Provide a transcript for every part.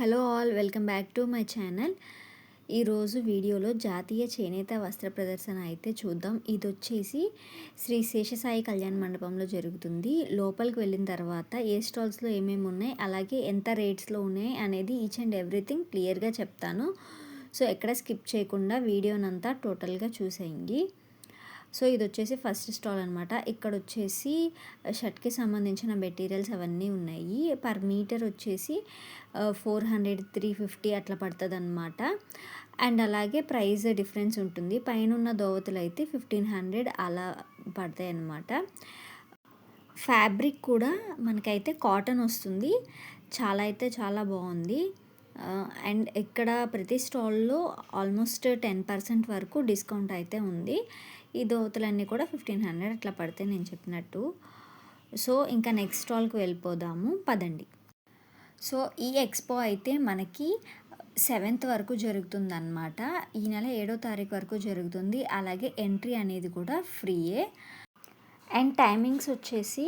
Hello all welcome back to my channel. ఈరోజు వీడియోలో జాతీయ చేనేత వస్త్ర ప్రదర్శన అయితే చూద్దాం. ఇది వచ్చేసి శ్రీ శేషసాయి కళ్యాణ మండపంలో జరుగుతుంది. లోపలికి వెళ్ళిన తర్వాత ఏ స్టాల్స్లో ఏమేమి ఉన్నాయి అలాగే ఎంత రేట్స్లో ఉన్నాయి అనేది ఈచ్ అండ్ ఎవ్రీథింగ్ క్లియర్గా చెప్తాను. సో ఎక్కడ స్కిప్ చేయకుండా వీడియోనంతా టోటల్గా చూసేయండి. సో ఇది వచ్చేసి ఫస్ట్ స్టాల్ అనమాట ఇక్కడ వచ్చేసి షర్ట్కి సంబంధించిన మెటీరియల్స్ అవన్నీ ఉన్నాయి. పర్ మీటర్ వచ్చేసి ఫోర్ హండ్రెడ్ త్రీ ఫిఫ్టీ అట్లా పడుతుంది అనమాట అండ్ అలాగే ప్రైస్ డిఫరెన్స్ ఉంటుంది. పైన ఉన్న దోవతులు అయితే ఫిఫ్టీన్ హండ్రెడ్ అలా పడతాయి అన్నమాట ఫ్యాబ్రిక్ కూడా మనకైతే కాటన్ వస్తుంది. చాలా అయితే చాలా బాగుంది. అండ్ ఇక్కడ ప్రతి స్టాల్లో ఆల్మోస్ట్ టెన్ పర్సెంట్ వరకు డిస్కౌంట్ అయితే ఉంది. ఈ దోతలన్నీ కూడా ఫిఫ్టీన్ హండ్రెడ్ అట్లా పడితే నేను చెప్పినట్టు. సో ఇంకా నెక్స్ట్ స్టాల్కి వెళ్ళిపోదాము. పదండి. సో ఈ ఎక్స్పో అయితే మనకి సెవెంత్ వరకు జరుగుతుంది అనమాట ఈ నెల ఏడో తారీఖు వరకు జరుగుతుంది. అలాగే ఎంట్రీ అనేది కూడా ఫ్రీయే. అండ్ టైమింగ్స్ వచ్చేసి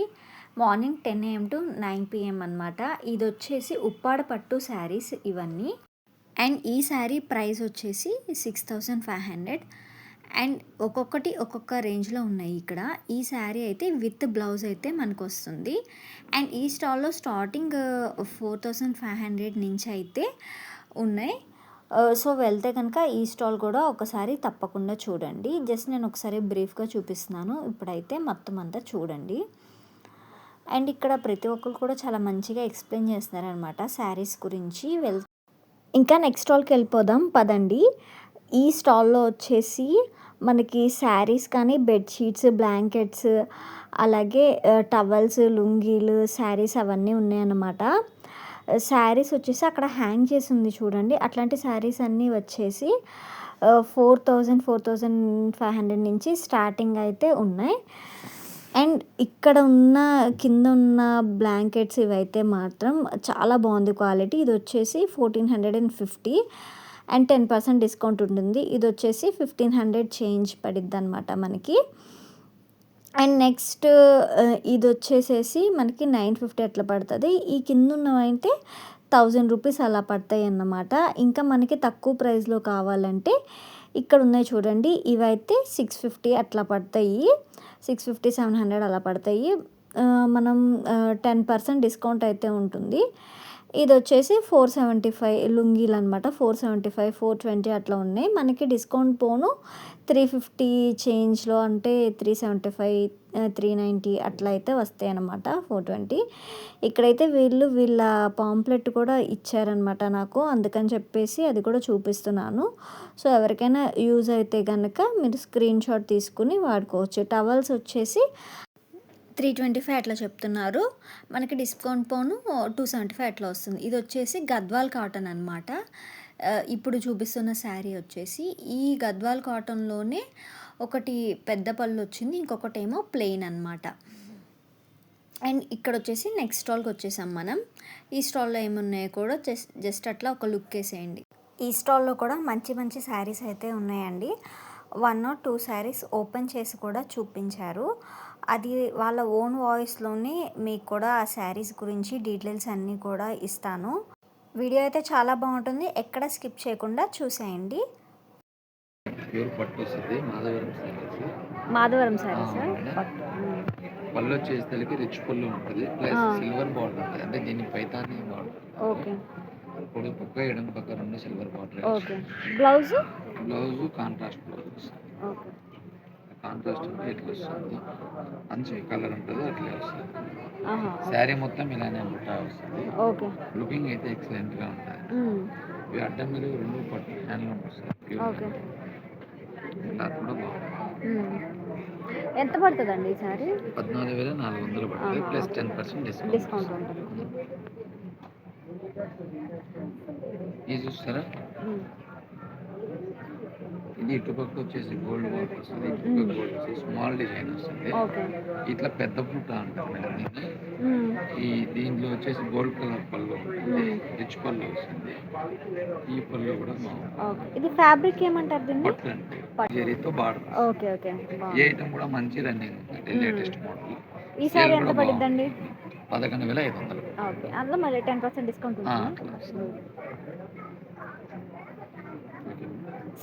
morning ten AM to nine PM అనమాట ఇది వచ్చేసి ఉప్పాడ పట్టు శారీస్ ఇవన్నీ. అండ్ ఈ శారీ ప్రైస్ వచ్చేసి six thousand five hundred. And ఒక్కొక్కటి ఒక్కొక్క రేంజ్లో ఉన్నాయి ఇక్కడ. ఈ శారీ అయితే విత్ బ్లౌజ్ అయితే మనకు వస్తుంది అండ్ ఈ స్టాల్లో starting four thousand five hundred నుంచి అయితే ఉన్నాయి. సో వెళ్తే కనుక ఈ స్టాల్ కూడా ఒకసారి తప్పకుండా చూడండి. జస్ట్ నేను ఒకసారి బ్రీఫ్గా చూపిస్తున్నాను. ఇప్పుడైతే మొత్తం అంతా చూడండి. అండ్ ఇక్కడ ప్రతి ఒక్కరు కూడా చాలా మంచిగా ఎక్స్ప్లెయిన్ చేస్తున్నారనమాట శారీస్ గురించి. వెళ్ ఇంకా నెక్స్ట్ స్టాల్కి వెళ్ళిపోదాం. పదండి. ఈ స్టాల్లో వచ్చేసి మనకి శారీస్ కానీ బెడ్షీట్స్ బ్లాంకెట్స్ అలాగే టవల్స్ లుంగీలు శారీస్ అవన్నీ ఉన్నాయన్నమాట. శారీస్ వచ్చేసి అక్కడ హ్యాంగ్ చేసి ఉంది చూడండి. అట్లాంటి శారీస్ అన్నీ వచ్చేసి four thousand four thousand five hundred నుంచి స్టార్టింగ్ అయితే ఉన్నాయి. అండ్ ఇక్కడ ఉన్న కింద ఉన్న బ్లాంకెట్స్ ఇవైతే మాత్రం చాలా బాగుంది క్వాలిటీ. ఇది వచ్చేసి fourteen hundred and fifty. And ten percent discount ఉంటుంది. ఇది వచ్చేసి ఫిఫ్టీన్ హండ్రెడ్ చేంజ్ పడిద్ది అనమాట మనకి. అండ్ నెక్స్ట్ ఇది వచ్చేసేసి మనకి నైన్ ఫిఫ్టీ అట్లా పడుతుంది. ఈ కింద ఉన్నవైతే థౌజండ్ రూపీస్ అలా పడతాయి అన్నమాట ఇంకా మనకి తక్కువ ప్రైస్లో కావాలంటే ఇక్కడ ఉన్నాయి చూడండి. ఇవైతే సిక్స్ ఫిఫ్టీ అట్లా పడతాయి. సిక్స్ ఫిఫ్టీ సెవెన్ హండ్రెడ్ అలా పడతాయి. మనం టెన్ పర్సెంట్ డిస్కౌంట్ అయితే ఉంటుంది. ఇది వచ్చేసి ఫోర్ సెవెంటీ ఫైవ్ లుంగీలు అనమాట four seventy five four twenty అట్లా ఉన్నాయి. మనకి డిస్కౌంట్ పోను. త్రీ ఫిఫ్టీ చేంజ్లో అంటే three seventy five three ninety అట్లా అయితే వస్తాయి అనమాట ఫోర్ ట్వంటీ. ఇక్కడైతే వీళ్ళు వీళ్ళ పాంప్లెట్ కూడా ఇచ్చారనమాట నాకు. అందుకని చెప్పేసి అది కూడా చూపిస్తున్నాను. సో ఎవరికైనా యూజ్ అయితే కనుక మీరు స్క్రీన్ షాట్ తీసుకుని వాడుకోవచ్చు. టవల్స్ వచ్చేసి త్రీ ట్వంటీ ఫైవ్ అట్లా చెప్తున్నారు. మనకి డిస్కౌంట్ పోను టూ సెవెంటీ ఫైవ్ అట్లా వస్తుంది. ఇది వచ్చేసి గద్వాల్ కాటన్ అనమాట ఇప్పుడు చూపిస్తున్న శారీ వచ్చేసి ఈ గద్వాల్ కాటన్లోనే ఒకటి పెద్ద పళ్ళు వచ్చింది ఇంకొకటి ఏమో ప్లెయిన్ అనమాట అండ్ ఇక్కడ వచ్చేసి నెక్స్ట్ స్టాల్కి వచ్చేసాం మనం. ఈ స్టాల్లో ఏమున్నాయో కూడా జస్ట్ జస్ట్ అట్లా ఒక లుక్ వేసేయండి. ఈ స్టాల్లో కూడా మంచి మంచి శారీస్ అయితే ఉన్నాయండి. One or two saris open చేసి కూడా చూపించారు. అది వాళ్ళ ఓన్ వాయిస్లోనే మీకు కూడా ఆ శారీస్ గురించి డీటెయిల్స్ అన్నీ కూడా ఇస్తాను. వీడియో అయితే చాలా బాగుంటుంది. ఎక్కడ స్కిప్ చేయకుండా చూసేయండి. మాధవరం శారీస్. పళ్ళు వచ్చేసరికి రిచ్ పళ్ళు ఉంటుంది. ప్లస్ సిల్వర్ బార్డర్ ఉంటుంది. అంటే దీన్ని పైతాని బార్డర్ ఓకే. పక్క ఎడం పక్క రెండు silver border. Okay. Blouse? Blouse contrast blouse. Okay. Contrast అంటే ఎట్లా వస్తుంది? మంచి కలర్ ఉంటుంది అట్లే వస్తుంది. శారీ మొత్తం ఇలానే బుట్టా వస్తుంది. ఓకే. లుకింగ్ అయితే ఎక్సలెంట్గా ఉంటుంది ఇవి అడ్డం మీద రెండు పట్టు హ్యాండ్లూమ్ వస్తుంది. ఓకే. క్లాత్ కూడా బాగుంటుంది ఎంత పడుతుందండి పద్నాలుగు వేల నాలుగు వందలు పడుతుంది. Plus ten percent discount discount ఉంటుంది. ఇది చూస్తారా? ఇది ఇటుపక్క వచ్చేసి గోల్డ్ వర్క్ వస్తుంది ఇటుపక్క గోల్డ్ వస్తుంది స్మాల్ డిజైన్ వస్తుంది. ఇట్లా పెద్ద పుట్ట అంటారు మేడం దీన్ని. ఈ దీంట్లో వచ్చేసి గోల్డ్ కలర్ పళ్ళు ఉంటుంది రిచ్ పళ్ళు వస్తుంది. ఈ పళ్ళు కూడా బాగుంటుంది ఇది ఫ్యాబ్రిక్ ఏమంటారు దీన్ని? పట్టు అంటే జరీతో బార్డర్ ఓకే ఓకే. ఈ ఐటమ్ కూడా మంచి రన్నింగ్ ఉంది లేటెస్ట్ మోడల్ ఈ సారీ ఎంత పడిద్దండి? పదకొండు వేల ఐదు వందలు. ఓకే. అందులో మళ్ళీ టెన్ పర్సెంట్ డిస్కౌంట్ ఉంటుంది.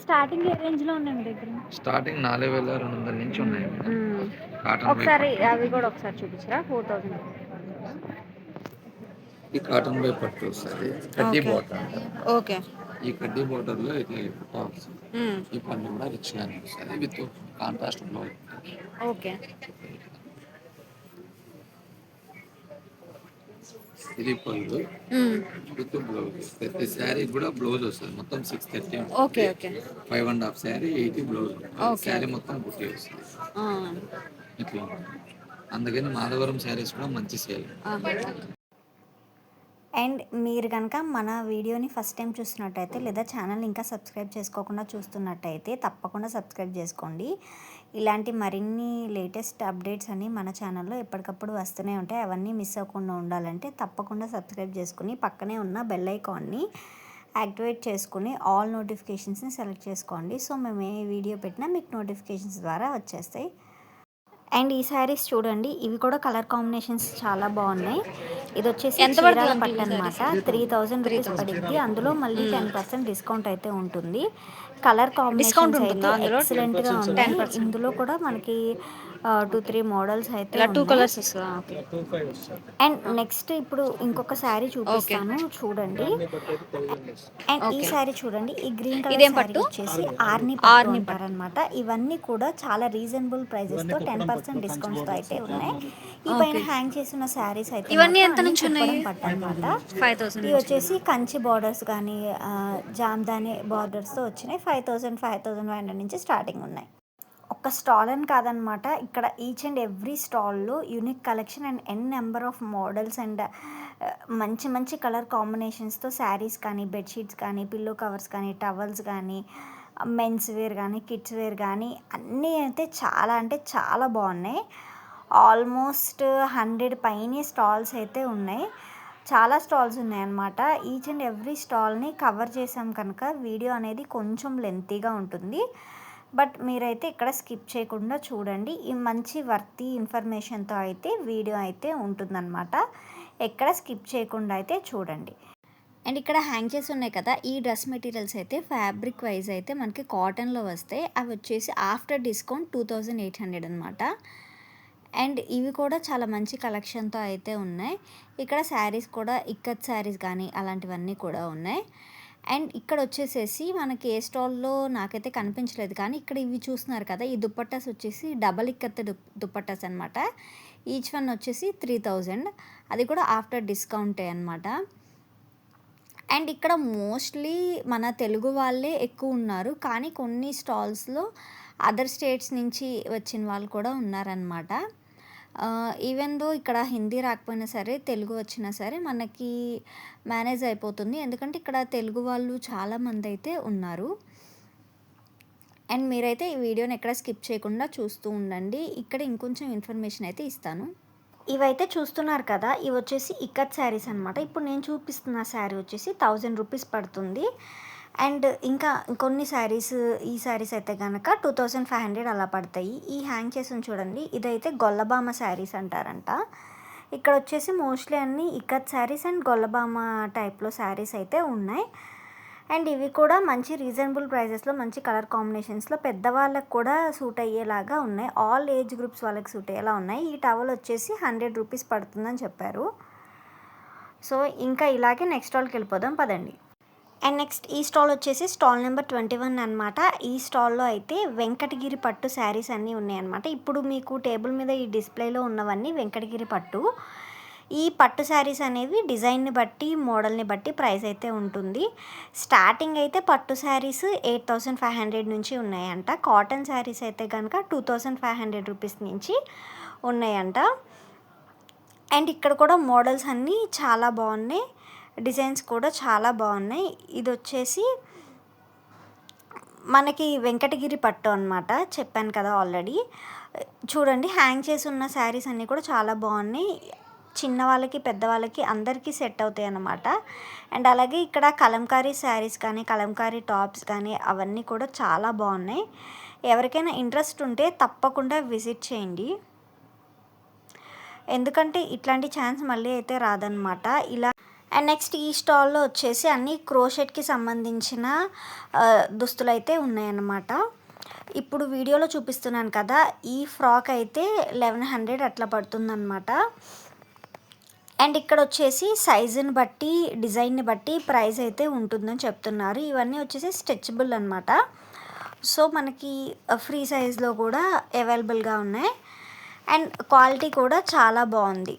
స్టార్టింగ్ ఏ రేంజ్లో ఉన్నాయి మీ దగ్గర? స్టార్టింగ్ నాలుగు వేల రెండు వందల నుంచి ఉన్నాయి. కాటన్ ఒకసారి అవి కూడా ఒకసారి చూపించరా? ఫోర్ థౌజండ్ ఈ కాటన్ బై పట్టు వస్తుంది. కడ్డీ. Border okay. ఈ కడ్డీ బాటర్లో ఇట్లా వస్తుంది ఈ పన్ను కూడా రిచ్ గానే వస్తుంది విత్ కాంట్రాస్ట్ బ్లౌజ్. ఓకే. ఇది పళ్ళు. With blouse. ప్రతి శారీ కూడా బ్లౌజ్ వస్తుంది. మొత్తం six thirty okay okay. Five and half sari eighty blouse. Sari మొత్తం బుట్టి వస్తుంది. ఇట్లా. అందుకని మాధవరం శారీస్ కూడా మంచి సేల్ అండ్ మీరు కనుక మన వీడియోని ఫస్ట్ టైం చూస్తున్నట్టయితే లేదా ఛానల్ ఇంకా సబ్స్క్రైబ్ చేసుకోకుండా చూస్తున్నట్టయితే తప్పకుండా సబ్స్క్రైబ్ చేసుకోండి. ఇలాంటి మరిన్ని లేటెస్ట్ అప్డేట్స్ అన్నీ మన ఛానల్లో ఎప్పటికప్పుడు వస్తూనే ఉంటాయి. అవన్నీ మిస్ అవ్వకుండా ఉండాలంటే తప్పకుండా సబ్స్క్రైబ్ చేసుకుని పక్కనే ఉన్న బెల్ ఐకాన్ని యాక్టివేట్ చేసుకుని ఆల్ నోటిఫికేషన్స్ని సెలెక్ట్ చేసుకోండి. సో మేము ఏ వీడియో పెట్టినా మీకు నోటిఫికేషన్స్ ద్వారా వచ్చేస్తాయి. అండ్ ఈ శారీస్ చూడండి ఇవి కూడా కలర్ కాంబినేషన్స్ చాలా బాగున్నాయి. ఇది వచ్చేసి చీరాల పట్టు అనమాట త్రీ థౌజండ్ రూపీస్ పడింది అందులో మళ్ళీ టెన్ పర్సెంట్ డిస్కౌంట్ అయితే ఉంటుంది. కలర్ కాంబినేషన్స్ అయితే ఉంటుందా అందులో? ఎక్సలెంట్గా ఉన్నాయి. ఇందులో కూడా మనకి టూ త్రీ మోడల్స్ అయితే టూ ఉన్నాయి. కలర్స్ అండ్ నెక్స్ట్ ఇప్పుడు ఇంకొక శారీ చూపిస్తాను చూడండి. అండ్ ఈ శారీ చూడండి ఈ గ్రీన్ కలర్ శారీ పట్టు? వచ్చేసి ఆర్ని ఆర్ని అంటారనమాట ఇవన్నీ కూడా చాలా రీజనబుల్ ప్రైజెస్తో టెన్ పర్సెంట్ డిస్కౌంట్స్తో అయితే ఉన్నాయి. ఈ పైన హ్యాంగ్ చేసిన శారీస్ అయితే ఇవన్నీ ఎంత నుంచి ఉన్నాయి? కుప్పడం పట్టు అనమాట ఫైవ్ థౌసండ్ ఇవి వచ్చేసి కంచి బార్డర్స్ కానీ జామ్దాని బార్డర్స్తో వచ్చినాయి. Five thousand five thousand five hundred నుంచి స్టార్టింగ్ ఉన్నాయి. ఒక్క స్టాల్ అని కాదనమాట. ఇక్కడ each and every స్టాల్లో unique collection and n number of models and మంచి మంచి కలర్ కాంబినేషన్స్తో శారీస్ కానీ బెడ్షీట్స్ కానీ పిల్లో కవర్స్ కానీ టవల్స్ కానీ మెన్స్ వేర్ కానీ కిడ్స్ వేర్ కానీ అన్నీ అయితే చాలా అంటే చాలా బాగున్నాయి. ఆల్మోస్ట్ హండ్రెడ్ పైన స్టాల్స్ అయితే ఉన్నాయి. చాలా స్టాల్స్ ఉన్నాయన్నమాట. ఈచ్ అండ్ ఎవ్రీ స్టాల్ని కవర్ చేసాం కనుక వీడియో అనేది కొంచెం లెంతీగా ఉంటుంది. బట్ మీరైతే ఇక్కడ స్కిప్ చేయకుండా చూడండి. ఈ మంచి వర్తి ఇన్ఫర్మేషన్తో అయితే వీడియో అయితే ఉంటుందన్నమాట. ఎక్కడ స్కిప్ చేయకుండా అయితే చూడండి. అండ్ ఇక్కడ హ్యాంగ్ చేసి ఉన్నాయి కదా ఈ డ్రెస్ మెటీరియల్స్ అయితే ఫ్యాబ్రిక్ వైజ్ అయితే మనకి కాటన్లో వస్తాయి. అవి వచ్చేసి after discount two thousand eight hundred అనమాట అండ్ ఇవి కూడా చాలా మంచి కలెక్షన్తో అయితే ఉన్నాయి. ఇక్కడ శారీస్ కూడా ఇక్కత్ శారీస్ కానీ అలాంటివన్నీ కూడా ఉన్నాయి. అండ్ ఇక్కడ వచ్చేసేసి మనకి ఏ స్టాల్లో నాకైతే కనిపించలేదు కానీ ఇక్కడ ఇవి చూస్తున్నారు కదా ఈ దుప్పట్టాస్ వచ్చేసి డబల్ ఇక్కత్త దుప్పట్టాస్ అనమాట ఈచ్ వన్ వచ్చేసి త్రీ థౌజండ్. అది కూడా ఆఫ్టర్ డిస్కౌంటే అనమాట అండ్ ఇక్కడ మోస్ట్లీ మన తెలుగు వాళ్ళే ఎక్కువ ఉన్నారు కానీ కొన్ని స్టాల్స్లో అదర్ స్టేట్స్ నుంచి వచ్చిన వాళ్ళు కూడా ఉన్నారనమాట ఈవెన్ దో ఇక్కడ హిందీ రాకపోయినా సరే తెలుగు వచ్చినా సరే మనకి మేనేజ్ అయిపోతుంది. ఎందుకంటే ఇక్కడ తెలుగు వాళ్ళు చాలామంది అయితే ఉన్నారు. అండ్ మీరైతే ఈ వీడియోని ఎక్కడ స్కిప్ చేయకుండా చూస్తూ ఉండండి. ఇక్కడ ఇంకొంచెం ఇన్ఫర్మేషన్ అయితే ఇస్తాను. ఇవైతే చూస్తున్నారు కదా ఇవి వచ్చేసి ఇక్కత్ శారీస్ అనమాట ఇప్పుడు నేను చూపిస్తున్న శారీ వచ్చేసి థౌజండ్ రూపీస్ పడుతుంది. అండ్ ఇంకా కొన్ని శారీస్ ఈ శారీస్ అయితే కనుక టూ థౌజండ్ ఫైవ్ హండ్రెడ్ అలా పడతాయి. ఈ హ్యాంగ్ చేసి చూడండి ఇదైతే గొల్లబామ శారీస్ అంటారంట. ఇక్కడ వచ్చేసి మోస్ట్లీ అన్ని ఇక్కత్ శారీస్ అండ్ గొల్లబామ టైప్లో శారీస్ అయితే ఉన్నాయి. అండ్ ఇవి కూడా మంచి రీజనబుల్ ప్రైజెస్లో మంచి కలర్ కాంబినేషన్స్లో పెద్దవాళ్ళకి కూడా సూట్ అయ్యేలాగా ఉన్నాయి. ఆల్ ఏజ్ గ్రూప్స్ వాళ్ళకి సూట్ అయ్యేలా ఉన్నాయి. ఈ టవల్ వచ్చేసి హండ్రెడ్ రూపీస్ పడుతుందని చెప్పారు. సో ఇంకా ఇలాగే నెక్స్ట్ వాళ్ళకి వెళ్ళిపోదాం. పదండి. అండ్ నెక్స్ట్ ఈ స్టాల్ వచ్చేసి స్టాల్ నెంబర్ ట్వంటీ వన్ అనమాట ఈ స్టాల్లో అయితే వెంకటగిరి పట్టు శారీస్ అన్నీ ఉన్నాయన్నమాట. ఇప్పుడు మీకు టేబుల్ మీద ఈ డిస్ప్లేలో ఉన్నవన్నీ వెంకటగిరి పట్టు. ఈ పట్టు శారీస్ అనేవి డిజైన్ని బట్టి మోడల్ని బట్టి ప్రైస్ అయితే ఉంటుంది. స్టార్టింగ్ అయితే పట్టు saris eight thousand five hundred నుంచి ఉన్నాయంట. కాటన్ శారీస్ అయితే కనుక two thousand five hundred rupees నుంచి ఉన్నాయంట. అండ్ ఇక్కడ కూడా మోడల్స్ అన్నీ చాలా బాగున్నాయి. డిజైన్స్ కూడా చాలా బాగున్నాయి. ఇది వచ్చేసి మనకి వెంకటగిరి పట్టు అనమాట చెప్పాను కదా ఆల్రెడీ. చూడండి హ్యాంగ్ చేసి ఉన్న శారీస్ అన్నీ కూడా చాలా బాగున్నాయి. చిన్న వాళ్ళకి పెద్దవాళ్ళకి అందరికీ సెట్ అవుతాయి అన్నమాట. అండ్ అలాగే ఇక్కడ కలంకారీ శారీస్ కానీ కలంకారీ టాప్స్ కానీ అవన్నీ కూడా చాలా బాగున్నాయి. ఎవరికైనా ఇంట్రెస్ట్ ఉంటే తప్పకుండా విజిట్ చేయండి. ఎందుకంటే ఇట్లాంటి ఛాన్స్ మళ్ళీ అయితే రాదనమాట ఇలా అండ్ నెక్స్ట్ ఈ స్టాల్లో వచ్చేసి అన్ని క్రోషెట్కి సంబంధించిన దుస్తులు అయితే ఉన్నాయన్నమాట. ఇప్పుడు వీడియోలో చూపిస్తున్నాను కదా ఈ ఫ్రాక్ అయితే లెవెన్ హండ్రెడ్ అట్లా పడుతుందన్నమాట. అండ్ ఇక్కడ వచ్చేసి సైజుని బట్టి డిజైన్ని బట్టి ప్రైస్ అయితే ఉంటుందని చెప్తున్నారు. ఇవన్నీ వచ్చేసి స్ట్రెచబుల్ అనమాట సో మనకి ఫ్రీ సైజ్లో కూడా అవైలబుల్గా ఉన్నాయి. అండ్ క్వాలిటీ కూడా చాలా బాగుంది.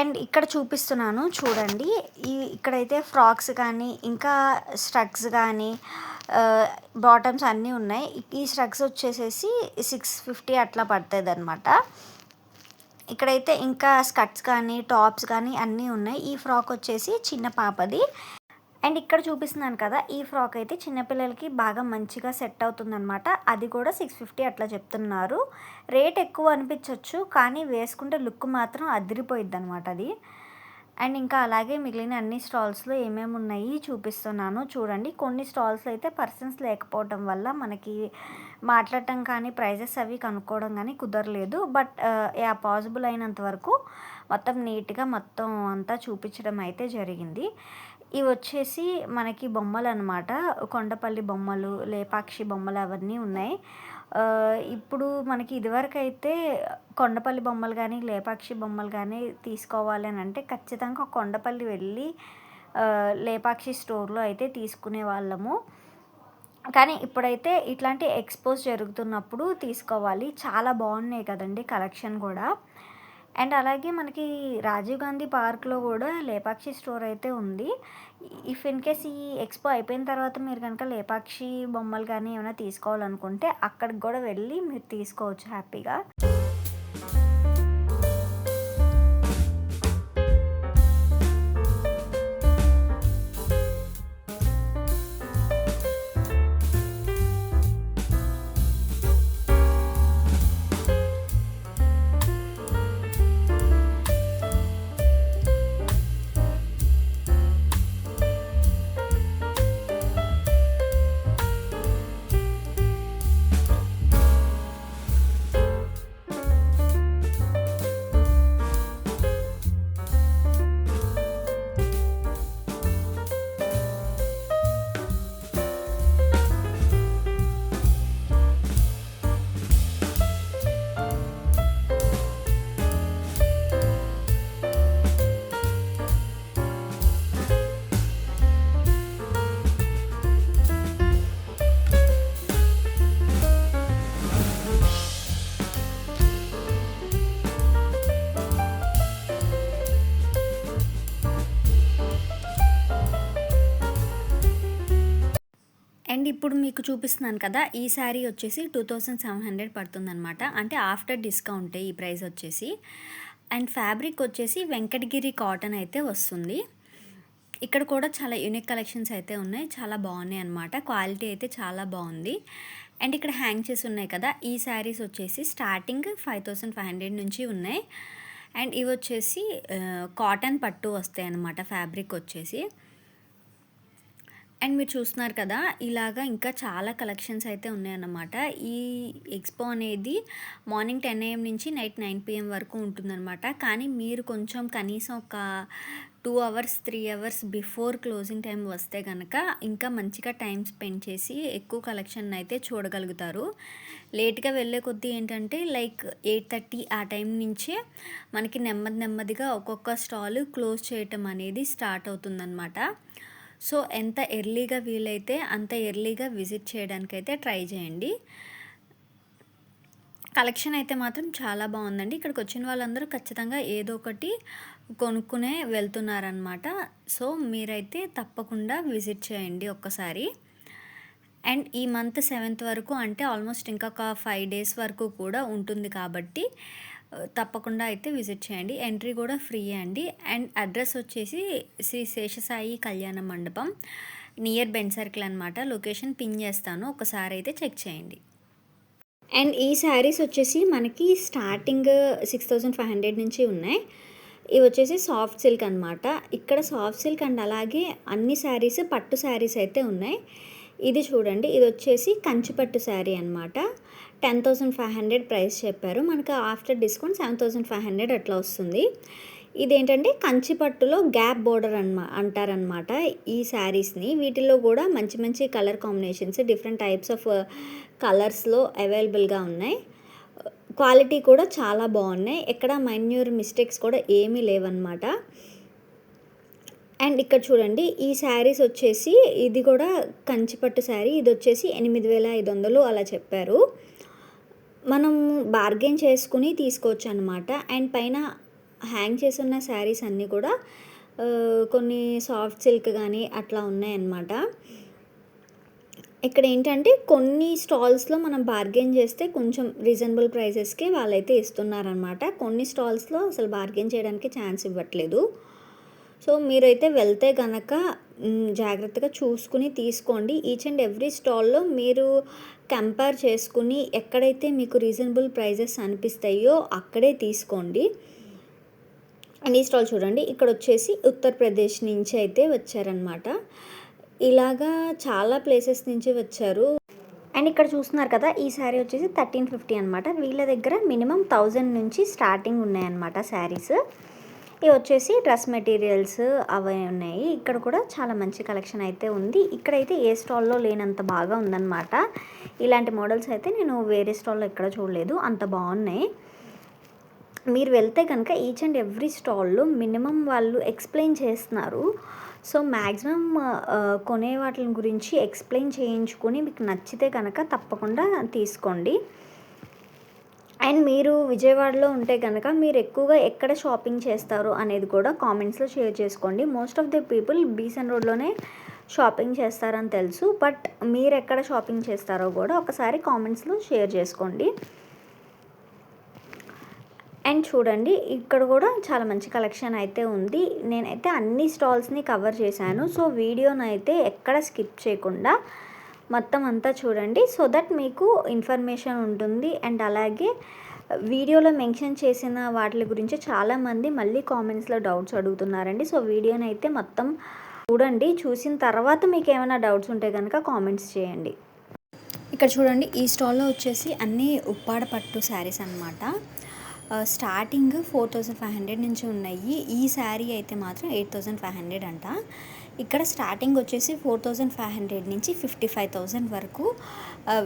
అండ్ ఇక్కడ చూపిస్తున్నాను చూడండి. ఈ ఇక్కడైతే ఫ్రాక్స్ కానీ ఇంకా స్ట్రగ్స్ కానీ బాటమ్స్ అన్నీ ఉన్నాయి. ఈ స్ట్రగ్స్ వచ్చేసేసి సిక్స్ ఫిఫ్టీ అట్లా పడుతుంది అనమాట ఇక్కడైతే ఇంకా స్కర్ట్స్ కానీ టాప్స్ కానీ అన్నీ ఉన్నాయి. ఈ ఫ్రాక్ వచ్చేసి చిన్న పాపది. అండ్ ఇక్కడ చూపిస్తున్నాను కదా ఈ ఫ్రాక్ అయితే చిన్నపిల్లలకి బాగా మంచిగా సెట్ అవుతుందన్నమాట. అది కూడా సిక్స్ ఫిఫ్టీ అట్లా చెప్తున్నారు. రేట్ ఎక్కువ అనిపించవచ్చు కానీ వేసుకుంటే లుక్ మాత్రం అదిరిపోయిద్ది అనమాట అది. అండ్ ఇంకా అలాగే మిగిలిన అన్ని స్టాల్స్లో ఏమేమి ఉన్నాయి చూపిస్తున్నాను. చూడండి కొన్ని స్టాల్స్లో అయితే పర్సన్స్ లేకపోవడం వల్ల మనకి మాట్లాడటం కానీ ప్రైజెస్ అవి కనుక్కోవడం కానీ కుదరలేదు. బట్ యా పాసిబుల్ అయినంత వరకు మొత్తం నీట్గా మొత్తం అంతా చూపించడం అయితే జరిగింది. ఇవి వచ్చేసి మనకి బొమ్మలు అనమాట కొండపల్లి బొమ్మలు లేపాక్షి బొమ్మలు అవన్నీ ఉన్నాయి. ఇప్పుడు మనకి ఇదివరకు అయితే కొండపల్లి బొమ్మలు కానీ లేపాక్షి బొమ్మలు కానీ తీసుకోవాలి అని అంటే ఖచ్చితంగా కొండపల్లి వెళ్ళి లేపాక్షి స్టోర్లో అయితే తీసుకునే వాళ్ళము. కానీ ఇప్పుడైతే ఇట్లాంటి ఎక్స్పోజ్ జరుగుతున్నప్పుడు తీసుకోవాలి. చాలా బాగున్నాయి కదండి కలెక్షన్ కూడా. అండ్ అలాగే మనకి రాజీవ్ గాంధీ పార్క్లో కూడా లేపాక్షి స్టోర్ అయితే ఉంది. ఇఫ్ ఇన్ కేస్ ఈ ఎక్స్పో అయిపోయిన తర్వాత మీరు కనుక లేపాక్షి బొమ్మలు కానీ ఏమైనా తీసుకోవాలనుకుంటే అక్కడికి కూడా వెళ్ళి మీరు తీసుకోవచ్చు హ్యాపీగా. ఇప్పుడు మీకు చూపిస్తున్నాను కదా ఈ శారీ వచ్చేసి టూ థౌజండ్ సెవెన్ హండ్రెడ్ పడుతుందన్నమాట. అంటే ఆఫ్టర్ డిస్కౌంటే ఈ ప్రైస్ వచ్చేసి. అండ్ ఫ్యాబ్రిక్ వచ్చేసి వెంకటగిరి కాటన్ అయితే వస్తుంది. ఇక్కడ కూడా చాలా యూనిక్ కలెక్షన్స్ అయితే ఉన్నాయి. చాలా బాగున్నాయి అన్నమాట. క్వాలిటీ అయితే చాలా బాగుంది. అండ్ ఇక్కడ హ్యాంగ్ చేసి ఉన్నాయి కదా ఈ శారీస్ వచ్చేసి starting five thousand five hundred నుంచి ఉన్నాయి. అండ్ ఇవి వచ్చేసి కాటన్ పట్టు వస్తాయి అన్నమాట ఫ్యాబ్రిక్ వచ్చేసి. అండ్ మీరు చూస్తున్నారు కదా ఇలాగా ఇంకా చాలా కలెక్షన్స్ అయితే ఉన్నాయన్నమాట. ఈ ఎక్స్పో అనేది మార్నింగ్ టెన్ ఏఎం నుంచి నైట్ నైన్ పిఎం వరకు ఉంటుందన్నమాట. కానీ మీరు కొంచెం కనీసం ఒక two hours three hours before closing time వస్తే కనుక ఇంకా మంచిగా టైం స్పెండ్ చేసి ఎక్కువ కలెక్షన్ అయితే చూడగలుగుతారు. లేట్గా వెళ్ళే కొద్దీ ఏంటంటే లైక్ ఎయిట్ థర్టీ ఆ టైం నుంచే మనకి నెమ్మది నెమ్మదిగా ఒక్కొక్క స్టాల్ క్లోజ్ చేయటం అనేది స్టార్ట్ అవుతుందన్నమాట. సో ఎంత ఎర్లీగా వీలైతే అంత ఎర్లీగా విజిట్ చేయడానికైతే ట్రై చేయండి. కలెక్షన్ అయితే మాత్రం చాలా బాగుందండి. ఇక్కడికి వచ్చిన వాళ్ళందరూ ఖచ్చితంగా ఏదో ఒకటి కొనుక్కునే వెళ్తున్నారనమాట సో మీరైతే తప్పకుండా విజిట్ చేయండి ఒక్కసారి. అండ్ ఈ మంత్ సెవెంత్ వరకు అంటే ఆల్మోస్ట్ ఇంకా ఒక ఫైవ్ డేస్ వరకు కూడా ఉంటుంది కాబట్టి తప్పకుండా అయితే విజిట్ చేయండి. ఎంట్రీ కూడా ఫ్రీ అండి. అండ్ అడ్రస్ వచ్చేసి Shri Seshasai Kalyana Mandapam near Benz Circle అనమాట లొకేషన్ పిన్ చేస్తాను. ఒకసారి అయితే చెక్ చేయండి. అండ్ ఈ శారీస్ వచ్చేసి మనకి starting six thousand five hundred నుంచి ఉన్నాయి. ఇవి వచ్చేసి సాఫ్ట్ సిల్క్ అనమాట ఇక్కడ సాఫ్ట్ సిల్క్ అండ్ అలాగే అన్ని శారీస్ పట్టు శారీస్ అయితే ఉన్నాయి. ఇది చూడండి. ఇది వచ్చేసి కంచిపట్టు శారీ అనమాట ten thousand five hundred price చెప్పారు. మనకు after discount seven thousand five hundred అట్లా వస్తుంది. ఇదేంటంటే కంచి పట్టులో గ్యాప్ బోర్డర్ అన్మా అంటారనమాట ఈ శారీస్ని. వీటిల్లో కూడా మంచి మంచి colour combinations different types of కలర్స్లో అవైలబుల్గా ఉన్నాయి. క్వాలిటీ కూడా చాలా బాగున్నాయి. ఎక్కడ మైన్యూర్ మిస్టేక్స్ కూడా ఏమీ లేవన్నమాట అండ్ ఇక్కడ చూడండి ఈ శారీస్ వచ్చేసి ఇది కూడా కంచిపట్టు శారీ. ఇది వచ్చేసి ఎనిమిది వేల ఐదు వందలు అలా చెప్పారు. మనం బార్గెన్ చేసుకుని తీసుకోవచ్చు అనమాట అండ్ పైన హ్యాంగ్ చేసి ఉన్న శారీస్ అన్నీ కూడా కొన్ని సాఫ్ట్ సిల్క్ కానీ అట్లా ఉన్నాయన్నమాట. ఇక్కడ ఏంటంటే కొన్ని స్టాల్స్లో మనం బార్గెన్ చేస్తే కొంచెం రీజనబుల్ ప్రైసెస్కి వాళ్ళైతే ఇస్తున్నారనమాట కొన్ని స్టాల్స్లో అసలు బార్గెన్ చేయడానికి ఛాన్స్ ఇవ్వట్లేదు. సో మీరైతే వెళ్తే కనుక జాగ్రత్తగా చూసుకుని తీసుకోండి. ఈచ్ అండ్ ఎవ్రీ స్టాల్లో మీరు కంపేర్ చేసుకుని ఎక్కడైతే మీకు రీజనబుల్ ప్రైజెస్ అనిపిస్తాయో అక్కడే తీసుకోండి. అండ్ ఈ స్టాల్ చూడండి. ఇక్కడ వచ్చేసి ఉత్తరప్రదేశ్ నుంచి అయితే వచ్చారనమాట ఇలాగా చాలా ప్లేసెస్ నుంచి వచ్చారు. అండ్ ఇక్కడ చూస్తున్నారు కదా ఈ శారీ వచ్చేసి థర్టీన్ ఫిఫ్టీ అనమాట వీళ్ళ దగ్గర మినిమం థౌజండ్ నుంచి స్టార్టింగ్ ఉన్నాయన్నమాట శారీస్ ఇవి వచ్చేసి డ్రెస్ మెటీరియల్స్ అవి ఉన్నాయి. ఇక్కడ కూడా చాలా మంచి కలెక్షన్ అయితే ఉంది. ఇక్కడైతే ఏ స్టాల్లో లేనంత బాగా ఉందన్నమాట. ఇలాంటి మోడల్స్ అయితే నేను వేరే స్టాల్లో ఎక్కడ చూడలేదు. అంత బాగున్నాయి. మీరు వెళ్తే కనుక ఈచ్ అండ్ ఎవ్రీ స్టాల్లో మినిమం వాళ్ళు ఎక్స్ప్లెయిన్ చేస్తున్నారు. సో మ్యాక్సిమం కొనే వాటి గురించి ఎక్స్ప్లెయిన్ చేయించుకొని మీకు నచ్చితే కనుక తప్పకుండా తీసుకోండి. అండ్ మీరు విజయవాడలో ఉంటే కనుక మీరు ఎక్కువగా ఎక్కడ షాపింగ్ చేస్తారు అనేది కూడా కామెంట్స్లో షేర్ చేసుకోండి. Most of the people Besant రోడ్లోనే shopping చేస్తారని తెలుసు. బట్ మీరు ఎక్కడ షాపింగ్ చేస్తారో కూడా ఒకసారి కామెంట్స్లో షేర్ చేసుకోండి. అండ్ చూడండి ఇక్కడ కూడా చాలా మంచి కలెక్షన్ అయితే ఉంది. నేనైతే అన్ని స్టాల్స్ని కవర్ చేశాను. సో వీడియోని అయితే ఎక్కడ స్కిప్ చేయకుండా మొత్తం అంతా చూడండి. సో దట్ మీకు ఇన్ఫర్మేషన్ ఉంటుంది. అండ్ అలాగే వీడియోలో మెన్షన్ చేసిన వాటి గురించి చాలామంది మళ్ళీ కామెంట్స్లో డౌట్స్ అడుగుతున్నారండి. సో వీడియోని అయితే మొత్తం చూడండి. చూసిన తర్వాత మీకు ఏమైనా డౌట్స్ ఉంటే కనుక కామెంట్స్ చేయండి. ఇక్కడ చూడండి ఈ స్టాల్లో వచ్చేసి అన్ని ఉప్పాడ పట్టు శారీస్ అనమాట starting four thousand five hundred నుంచి ఉన్నాయి. ఈ శారీ అయితే మాత్రం ఎయిట్ థౌజండ్ ఫైవ్ హండ్రెడ్ అంట. ఇక్కడ స్టార్టింగ్ వచ్చేసి ఫోర్ థౌజండ్ ఫైవ్ హండ్రెడ్ నుంచి ఫిఫ్టీ ఫైవ్ థౌజండ్ వరకు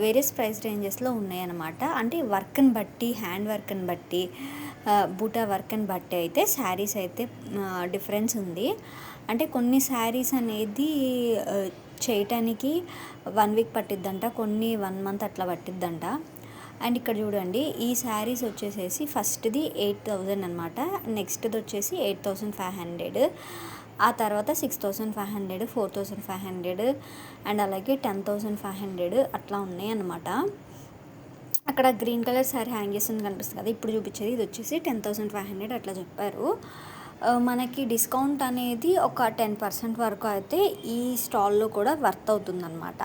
వేరియస్ ప్రైస్ రేంజెస్లో ఉన్నాయన్నమాట. అంటే వర్క్ని బట్టి హ్యాండ్ వర్క్ని బట్టి బూటా వర్క్ని బట్టి అయితే శారీస్ అయితే డిఫరెన్స్ ఉంది. అంటే కొన్ని శారీస్ అనేది చేయటానికి వన్ వీక్ పట్టిద్దంట కొన్ని వన్ మంత్ అట్లా పట్టిద్దంట. అండ్ ఇక్కడ చూడండి ఈ శారీస్ వచ్చేసేసి ఫస్ట్ది ఎయిట్ థౌజండ్ అనమాట నెక్స్ట్ది వచ్చేసి ఎయిట్ థౌజండ్ ఫైవ్ హండ్రెడ్ ఆ తర్వాత six thousand five hundred four thousand five hundred and అలాగే టెన్ థౌజండ్ ఫైవ్ హండ్రెడ్ అట్లా ఉన్నాయి అనమాట అక్కడ గ్రీన్ కలర్ శారీ హ్యాంగ్ చేస్తుంది కనిపిస్తుంది కదా ఇప్పుడు చూపించేది. ఇది వచ్చేసి టెన్ థౌసండ్ ఫైవ్ హండ్రెడ్ అట్లా చెప్పారు. మనకి డిస్కౌంట్ అనేది ఒక టెన్ పర్సెంట్ వరకు అయితే ఈ స్టాల్లో కూడా వర్త్ అవుతుందన్నమాట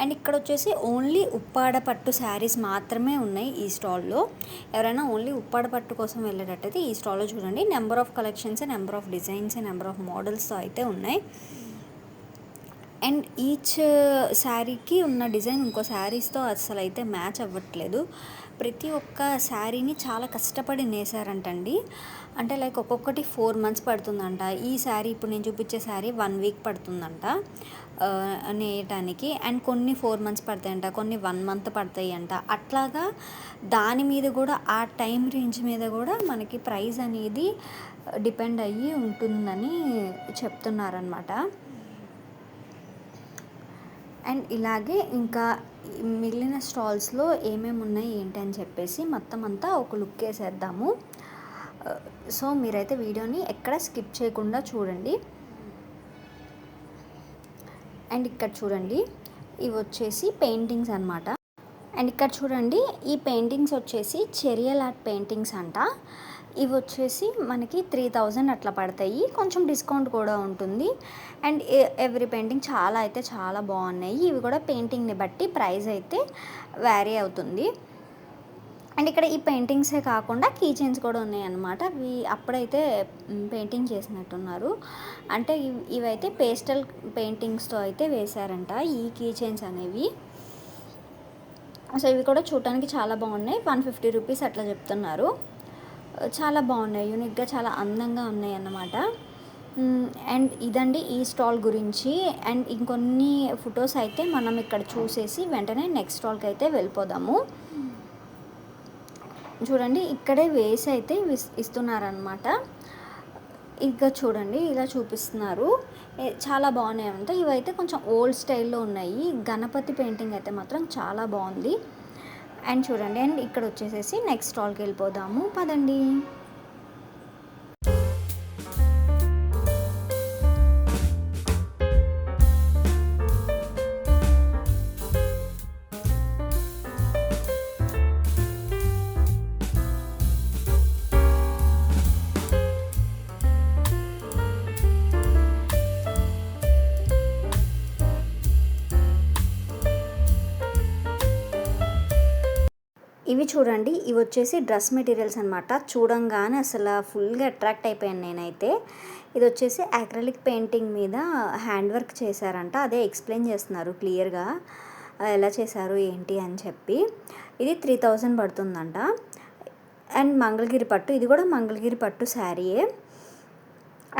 అండ్ ఇక్కడ వచ్చేసి ఓన్లీ ఉప్పాడ పట్టు శారీస్ మాత్రమే ఉన్నాయి ఈ స్టాల్లో. ఎవరైనా ఓన్లీ ఉప్పాడ పట్టు కోసం వెళ్ళేటట్టయితే ఈ స్టాల్లో చూడండి. Number of collections number of designs number of మోడల్స్తో అయితే ఉన్నాయి. అండ్ ఈచ్ శారీకి ఉన్న డిజైన్ ఇంకో శారీస్తో అసలు అయితే మ్యాచ్ అవ్వట్లేదు. ప్రతి ఒక్క శారీని చాలా కష్టపడి నేసారంటండి అంటే లైక్ ఒక్కొక్కటి ఫోర్ మంత్స్ పడుతుందంట. ఈ శారీ ఇప్పుడు నేను చూపించే శారీ వన్ వీక్ పడుతుందంట. నేయటానికి అండ్ కొన్ని ఫోర్ మంత్స్ పడతాయంట కొన్ని వన్ మంత్ పడతాయి అంట అట్లాగా దాని మీద కూడా ఆ టైం రేంజ్ మీద కూడా మనకి ప్రైస్ అనేది డిపెండ్ అయ్యి ఉంటుందని చెప్తున్నారనమాట అండ్ ఇలాగే ఇంకా మిగిలిన స్టాల్స్లో ఏమేమి ఉన్నాయి ఏంటి అని చెప్పేసి మొత్తం అంతా ఒక లుక్ వేసేద్దాము. సో మీరైతే వీడియోని ఎక్కడ స్కిప్ చేయకుండా చూడండి. అండ్ ఇక్కడ చూడండి ఇవి వచ్చేసి పెయింటింగ్స్ అనమాట అండ్ ఇక్కడ చూడండి ఈ పెయింటింగ్స్ వచ్చేసి చెరియల్ ఆర్ట్ పెయింటింగ్స్ అంట. ఇవి వచ్చేసి మనకి త్రీ థౌజండ్ అట్లా పడతాయి. కొంచెం డిస్కౌంట్ కూడా ఉంటుంది. అండ్ ఎవ్రీ పెయింటింగ్ చాలా అయితే చాలా బాగున్నాయి. ఇవి కూడా పెయింటింగ్ని బట్టి ప్రైస్ అయితే వ్యారీ అవుతుంది. అండ్ ఇక్కడ ఈ పెయింటింగ్సే కాకుండా కీ చైన్స్ కూడా ఉన్నాయి అన్నమాట ఇవి అప్పుడైతే పెయింటింగ్ చేసినట్టున్నారు. అంటే ఇవైతే పేస్టల్ పెయింటింగ్స్తో అయితే వేశారంట ఈ కీ చైన్స్ అనేవి. సో ఇవి కూడా చూడటానికి చాలా బాగున్నాయి. వన్ ఫిఫ్టీ రూపీస్ అట్లా చెప్తున్నారు. చాలా బాగున్నాయి. యూనిక్గా చాలా అందంగా ఉన్నాయి అన్నమాట అండ్ ఇదండి ఈ స్టాల్ గురించి. అండ్ ఇంకొన్ని ఫొటోస్ అయితే మనం ఇక్కడ చూసేసి వెంటనే నెక్స్ట్ స్టాల్కి అయితే వెళ్ళిపోదాము. చూడండి ఇక్కడే వేసి అయితే ఇస్తున్నారనమాట ఇంకా చూడండి ఇలా చూపిస్తున్నారు. చాలా బాగున్నాయి అంట. ఇవైతే కొంచెం ఓల్డ్ స్టైల్లో ఉన్నాయి. గణపతి పెయింటింగ్ అయితే మాత్రం చాలా బాగుంది. అండ్ చూడండి అండ్ ఇక్కడ వచ్చేసేసి నెక్స్ట్ స్టాల్కి వెళ్ళిపోదాము. పదండి. చూడండి ఇవి వచ్చేసి డ్రెస్ మెటీరియల్స్ అనమాట చూడంగానే అసలు ఫుల్గా అట్రాక్ట్ అయిపోయాను నేనైతే. ఇది వచ్చేసి అక్రలిక్ పెయింటింగ్ మీద హ్యాండ్ వర్క్ చేశారంట. అదే ఎక్స్ప్లెయిన్ చేస్తున్నారు క్లియర్గా. ఎలా చేశారు ఏంటి అని చెప్పి. ఇది త్రీ థౌజండ్ పడుతుందంట. అండ్ మంగళగిరి పట్టు ఇది కూడా మంగళగిరి పట్టు శారీయే.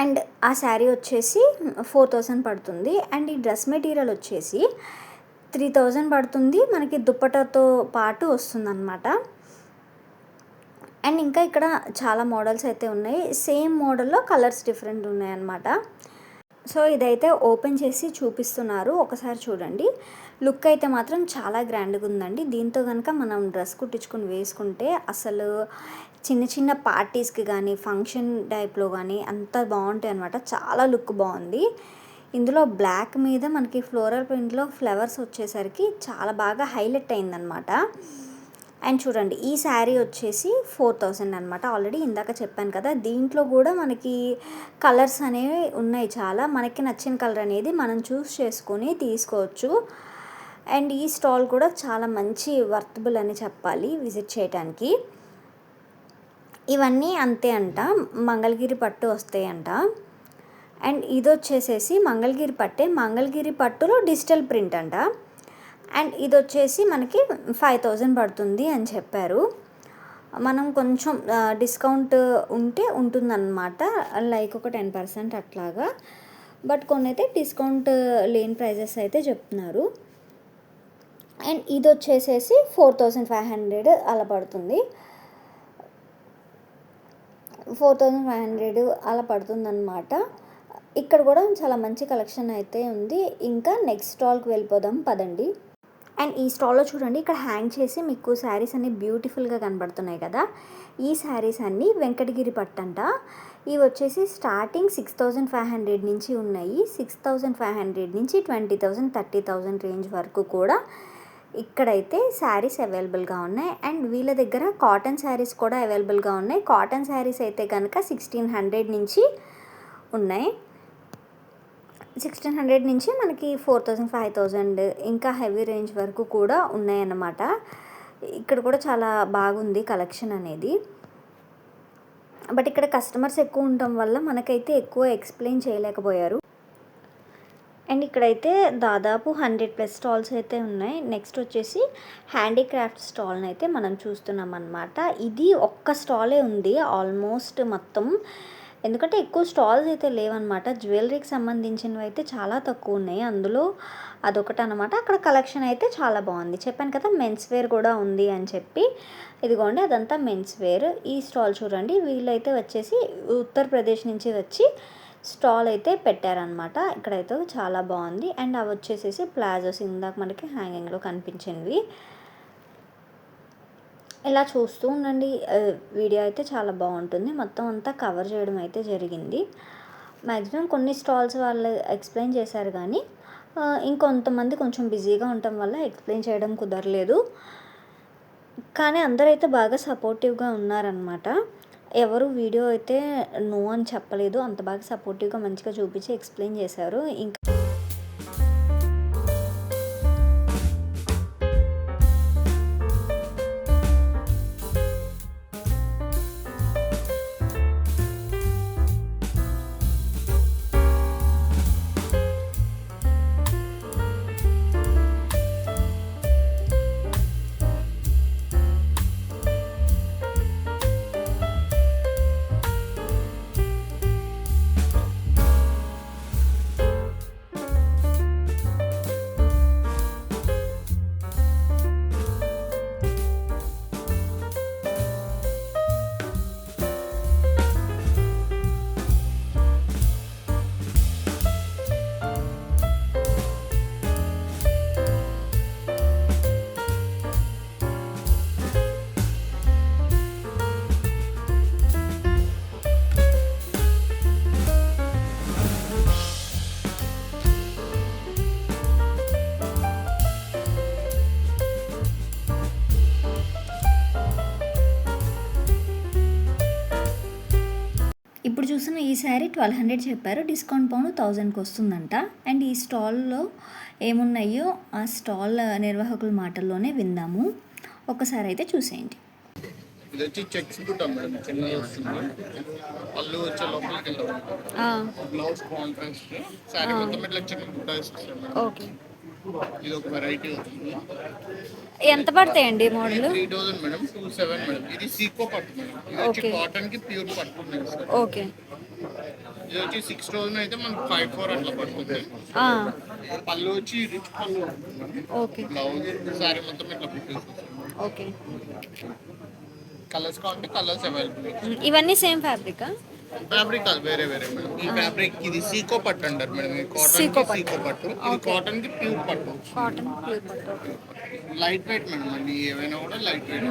అండ్ ఆ శారీ వచ్చేసి ఫోర్ థౌజండ్ పడుతుంది. అండ్ ఈ డ్రెస్ మెటీరియల్ వచ్చేసి త్రీ థౌజండ్ పడుతుంది. మనకి దుప్పటతో పాటు వస్తుందన్నమాట. అండ్ ఇంకా ఇక్కడ చాలా మోడల్స్ అయితే ఉన్నాయి. సేమ్ మోడల్లో కలర్స్ డిఫరెంట్ ఉన్నాయన్నమాట. సో ఇదైతే ఓపెన్ చేసి చూపిస్తున్నారు. ఒకసారి చూడండి. లుక్ అయితే మాత్రం చాలా గ్రాండ్గా ఉందండి. దీంతో కనుక మనం డ్రెస్ కుట్టించుకొని వేసుకుంటే అసలు చిన్న చిన్న పార్టీస్కి కానీ ఫంక్షన్ టైప్లో కానీ అంత బాగుంటాయి అనమాట చాలా లుక్ బాగుంది. ఇందులో బ్లాక్ మీద మనకి ఫ్లోరల్ ప్రింట్లో ఫ్లవర్స్ వచ్చేసరికి చాలా బాగా హైలైట్ అయిందనమాట అండ్ చూడండి ఈ శారీ వచ్చేసి ఫోర్ థౌజండ్ అనమాట ఆల్రెడీ ఇందాక చెప్పాను కదా దీంట్లో కూడా మనకి కలర్స్ అనేవి ఉన్నాయి చాలా. మనకి నచ్చిన కలర్ అనేది మనం చూస్ చేసుకొని తీసుకోవచ్చు. అండ్ ఈ స్టాల్ కూడా చాలా మంచి వర్తబుల్ అని చెప్పాలి విజిట్ చేయడానికి ఇవన్నీ అంతే అంట. మంగళగిరి పట్టు వస్తాయంట అండ్ ఇది వచ్చేసేసి మంగళగిరి పట్టే మంగళగిరి పట్టులో డిజిటల్ ప్రింట్ అంట. అండ్ ఇది వచ్చేసి మనకి ఫైవ్ థౌజండ్ పడుతుంది అని చెప్పారు. మనం కొంచెం డిస్కౌంట్ ఉంటే ఉంటుందన్నమాట. లైక్ ఒక టెన్ పర్సెంట్ అట్లాగా. బట్ కొన్ని అయితే డిస్కౌంట్ లేని ప్రైజెస్ అయితే చెప్తున్నారు. అండ్ ఇది వచ్చేసేసి ఫోర్ థౌజండ్ ఫైవ్ హండ్రెడ్ అలా పడుతుంది. ఫోర్ థౌజండ్ ఫైవ్ హండ్రెడ్ అలా పడుతుందన్నమాట. ఇక్కడ కూడా చాలా మంచి కలెక్షన్ అయితే ఉంది. ఇంకా నెక్స్ట్ స్టాల్కి వెళ్ళిపోదాం పదండి. అండ్ ఈ స్టాల్లో చూడండి ఇక్కడ హ్యాంగ్ చేసి మీకు శారీస్ అన్ని బ్యూటిఫుల్గా కనబడుతున్నాయి కదా. ఈ శారీస్ అన్నీ వెంకటగిరి పట్టంట ఇవి వచ్చేసి starting six thousand five hundred నుంచి ఉన్నాయి. సిక్స్ థౌజండ్ ఫైవ్ హండ్రెడ్ నుంచి twenty thousand thirty thousand range వరకు కూడా ఇక్కడైతే శారీస్ అవైలబుల్గా ఉన్నాయి. అండ్ వీళ్ళ దగ్గర కాటన్ శారీస్ కూడా అవైలబుల్గా ఉన్నాయి. కాటన్ శారీస్ అయితే కనుక సిక్స్టీన్ హండ్రెడ్ నుంచి ఉన్నాయి. సిక్స్టీన్ హండ్రెడ్ నుంచి మనకి ఫోర్ థౌజండ్ ఫైవ్ థౌజండ్ ఇంకా హెవీ రేంజ్ వరకు కూడా ఉన్నాయన్నమాట. ఇక్కడ కూడా చాలా బాగుంది కలెక్షన్ అనేది. బట్ ఇక్కడ కస్టమర్స్ ఎక్కువ ఉండటం వల్ల మనకైతే ఎక్కువ ఎక్స్ప్లెయిన్ చేయలేకపోయారు. అండ్ ఇక్కడైతే దాదాపు హండ్రెడ్ ప్లస్ స్టాల్స్ అయితే ఉన్నాయి. నెక్స్ట్ వచ్చేసి హ్యాండీక్రాఫ్ట్ స్టాల్ని అయితే మనం చూస్తున్నాం అనమాట ఇది ఒక్క స్టాలే ఉంది. ఆల్మోస్ట్ మొత్తం ఎందుకంటే ఎక్కువ స్టాల్స్ అయితే లేవన్నమాట. జ్యువెలరీకి సంబంధించినవి అయితే చాలా తక్కువ ఉన్నాయి అందులో అదొకటి అనమాట అక్కడ కలెక్షన్ అయితే చాలా బాగుంది. చెప్పాను కదా మెన్స్ వేర్ కూడా ఉంది అని చెప్పి. ఇదిగోండి అదంతా మెన్స్ వేర్. ఈ స్టాల్ చూడండి. వీళ్ళైతే వచ్చేసి ఉత్తరప్రదేశ్ నుంచి వచ్చి స్టాల్ అయితే పెట్టారనమాట ఇక్కడైతే చాలా బాగుంది. అండ్ అవి వచ్చేసేసి ప్లాజోస్ ఇందాక మనకి హ్యాంగింగ్లో కనిపించినవి. ఇలా చూస్తూ ఉండండి. వీడియో అయితే చాలా బాగుంటుంది. మొత్తం అంతా కవర్ చేయడం అయితే జరిగింది. మ్యాక్సిమం కొన్ని స్టాల్స్ వాళ్ళు ఎక్స్ప్లెయిన్ చేశారు కానీ ఇంకొంతమంది కొంచెం బిజీగా ఉండటం వల్ల ఎక్స్ప్లెయిన్ చేయడం కుదరలేదు. కానీ అందరైతే బాగా సపోర్టివ్గా ఉన్నారనమాట ఎవరు వీడియో అయితే నో అని చెప్పలేదు. అంత బాగా సపోర్టివ్గా మంచిగా చూపించి ఎక్స్ప్లెయిన్ చేశారు. ఇంకా శారీ ట్వెల్వ్ హండ్రెడ్ చెప్పారు. డిస్కౌంట్ పౌను థౌజండ్కి వస్తుందంట. అండ్ ఈ స్టాల్లో ఏమున్నాయో ఆ స్టాల్ నిర్వాహకుల మాటల్లోనే విందాము. ఒకసారి అయితే చూసేయండి. ఇది వచ్చి చెక్స్ బుట్ట మేడం చిన్న వస్తుంది. పళ్ళు వచ్చే లోపలికి వెళ్ళాం బ్లౌజ్ కాంట్రాస్ట్. శారీ మొత్తం ఇట్లా చిన్న బుట్ట వేసేస్తాం మేడం ఓకే. ఇది ఒక వెరైటీ వస్తుంది. ఎంత పడతాయండి మోడల్? సార్. ఓకే. ఇది వచ్చి సిక్స్ థౌసండ్ అయితే మనకి ఫైవ్ ఫోర్ అట్లా పడుతుంది. పళ్ళు వచ్చి రిచ్ పళ్ళు ఓకే. బ్లౌజ్ శారీ మొత్తం ఇట్లా ఓకే. కలర్స్ కావాలంటే కలర్స్ అవైలబుల్ ఇవన్నీ సేమ్ ఫ్యాబ్రికా ఫ్యాబ్రిక్ కాదు వేరే వేరే మేడం. ఈ ఫ్యాబ్రిక్ ఇది సీకో పట్టు అంటారు మేడం ఇది కాటన్ సీకో పట్టు. ఇది కాటన్కి ప్యూర్ పట్టు. కాటన్ ప్యూర్ పట్టు. లైట్ వెయిట్ మేడం అండి ఏవైనా కూడా లైట్ వెయిట్.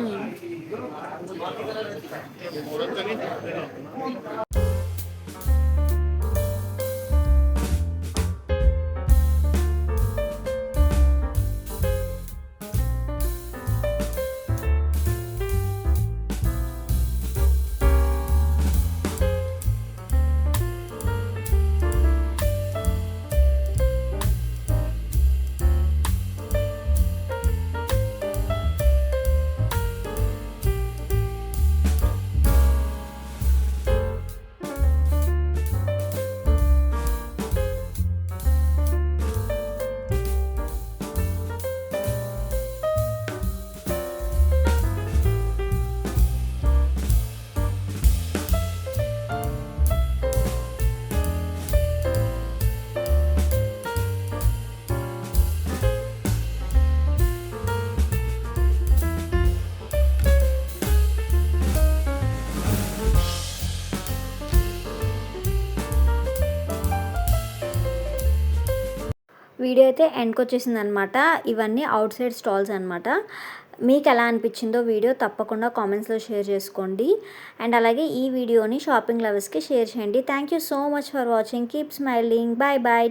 వీడియో అయితే ఎండ్కి వచ్చేసింది అనమాట ఇవన్నీ అవుట్ సైడ్ స్టాల్స్ అనమాట. మీకు ఎలా అనిపించిందో వీడియో తప్పకుండా కామెంట్స్లో షేర్ చేసుకోండి. అండ్ అలాగే ఈ వీడియోని షాపింగ్ లవర్స్కి షేర్ చేయండి. Thank you so much for watching keep smiling bye bye